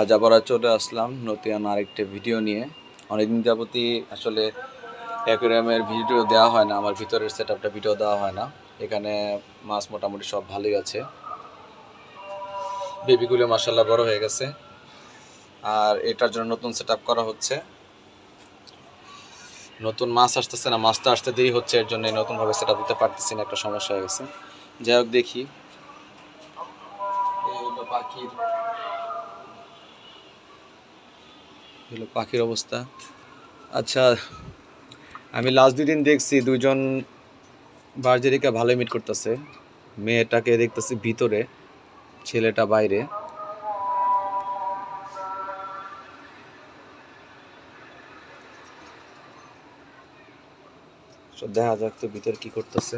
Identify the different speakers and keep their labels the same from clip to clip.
Speaker 1: আজ আবার চলে আসলাম নতুন আরেকটা ভিডিও নিয়ে। অনেকদিন যাবতই আসলে অ্যাকুরিয়ামের ভিডিও দেওয়া হয় না, আমার ভিতরের সেট আপটা ভিডিও দেওয়া হয় না। এখানে মাছ মোটামুটি সব ভালোই আছে। বেবিগুলো মাসাল্লাহ বড় হয়ে গেছে। আর এটার জন্য নতুন সেট করা হচ্ছে। নতুন মাছ আসতেছে না মাছটা আসতে দেরি হচ্ছে, এর জন্য নতুনভাবে সেট আপ দিতে পারতেছি না, একটা সমস্যা হয়ে গেছে। যাই হোক দেখি। পাখির হলো পাখির অবস্থা। আচ্ছা আমি লাস্ট দুদিন দেখছি দুজন বার্জেরিকা ভালোই মিট করতেছে। মেয়েটাকে দেখতেছি ভিতরে, ছেলেটা বাইরে। দেখা যাক তো ভিতরে কি করতেছে।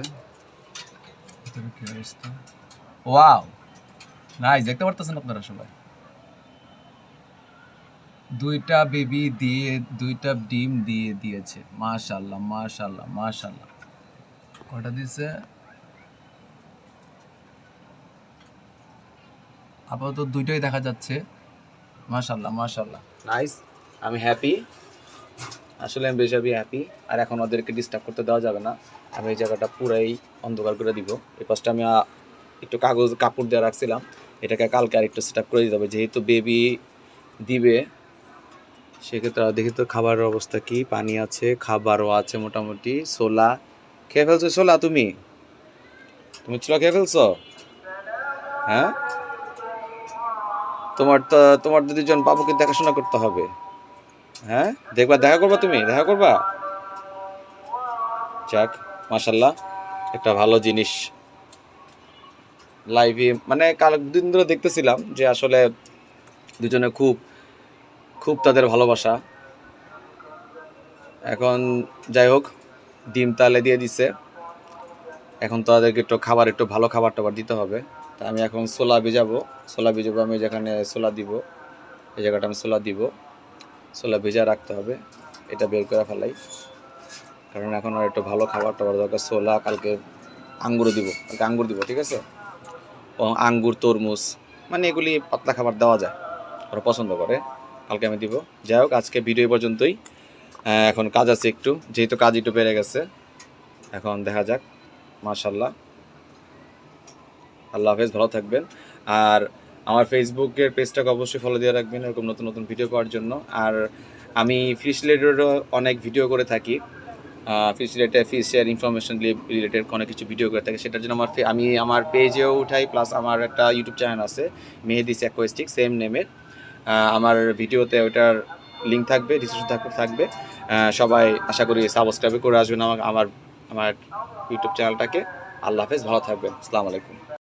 Speaker 1: ওয়াও নাইস দেখতে পারতেছেন আপনারা সবাই। দুইটা বেবি দিয়ে, দুইটা ডিম দিয়ে দিয়েছে। মাশাল্লাহ মাশাল্লাহ মাশাল্লাহ কটা দিছে? আপাতত দুইটাই দেখা যাচ্ছে। মাশাল্লাহ মাশাল্লাহ নাইস আমি হ্যাপি আসলে আমি বেশ হ্যাপি আর এখন ওদেরকে ডিস্টার্ব করতে দেওয়া যাবে না। আমি এই জায়গাটা পুরাই অন্ধকার করে দিব। এই পাশটা আমি একটু কাগজ কাপড় দিয়ে রাখছিলাম। এটাকে কালকে আর একটু সেট আপ করে দিতে হবে। যেহেতু বেবি দিবে সেক্ষেত্রে দেখি তো খাবারের অবস্থা কি? পানি আছে, খাবারও আছে মোটামুটি। সোলা খেয়ে ফেলছো সোলা তুমি? তুমি ছোলা খেয়ে ফেলছো? হ্যাঁ? তোমার তো, তোমার দুজন বাবুকে দেখাশোনা করতে হবে। হ্যাঁ? দেখবা, দেখা করবা তুমি? দেখা করবা? যাক মাশাল্লাহ একটা ভালো জিনিস। লাইভে মানে কাল দিন ধরে দেখতেছিলাম যে আসলে দুজনে খুব খুব তাদের ভালোবাসা। এখন যাই হোক, ডিম তালে দিয়ে দিছে। এখন তাদেরকে একটু খাবার, একটু ভালো খাবার টাবার দিতে হবে। তা আমি এখন সোলা ভিজাবো। সোলা ভিজাবো, আমি যেখানে সোলা দিব, এই জায়গাটা আমি সোলা দিব। সোলা ভেজা রাখতে হবে, এটা বের করে ফেলাই। কারণ এখন আর একটু ভালো খাবার টাবার দরকার। সোলা কালকে আঙ্গুর দিব, কালকে আঙ্গুর দিব, ঠিক আছে? আঙ্গুর, তরমুজ মানে এগুলি পাতলা খাবার দেওয়া যায়, ওরা পছন্দ করে। কালকে আমি দিব। যাই হোক, আজকে ভিডিও পর্যন্তই। এখন কাজ আছে একটু, যেহেতু কাজ একটু বেড়ে গেছে। এখন দেখা যাক মাশাল্লাহ আল্লাহ হাফেজ, ভালো থাকবেন। আর আমার ফেসবুকের পেজটাকে অবশ্যই ফলো দিয়ে রাখবেন, এরকম নতুন নতুন ভিডিও পাওয়ার জন্য। আর আমি ফিশ রিলেটেডও অনেক ভিডিও করে থাকি। ফিশ রিলেটেড ফিশের ইনফরমেশন রিলেটেড অনেক কিছু ভিডিও করে থাকি। সেটার জন্য আমার আমি আমার পেজেও উঠাই প্লাস আমার একটা ইউটিউব চ্যানেল আছে মেহেদিস অ্যাকোয়েস্টিক সেম নেমের আমার ভিডিওতে ওইটার লিঙ্ক থাকবে ডিসক্রিপশন থাকবে। থাকবে সবাই আশা করি সাবস্ক্রাইব করে আসবেন আমার আমার আমার ইউটিউব চ্যানেলটাকে আল্লাহ হাফেজ, ভালো থাকবেন। আসসালামু আলাইকুম।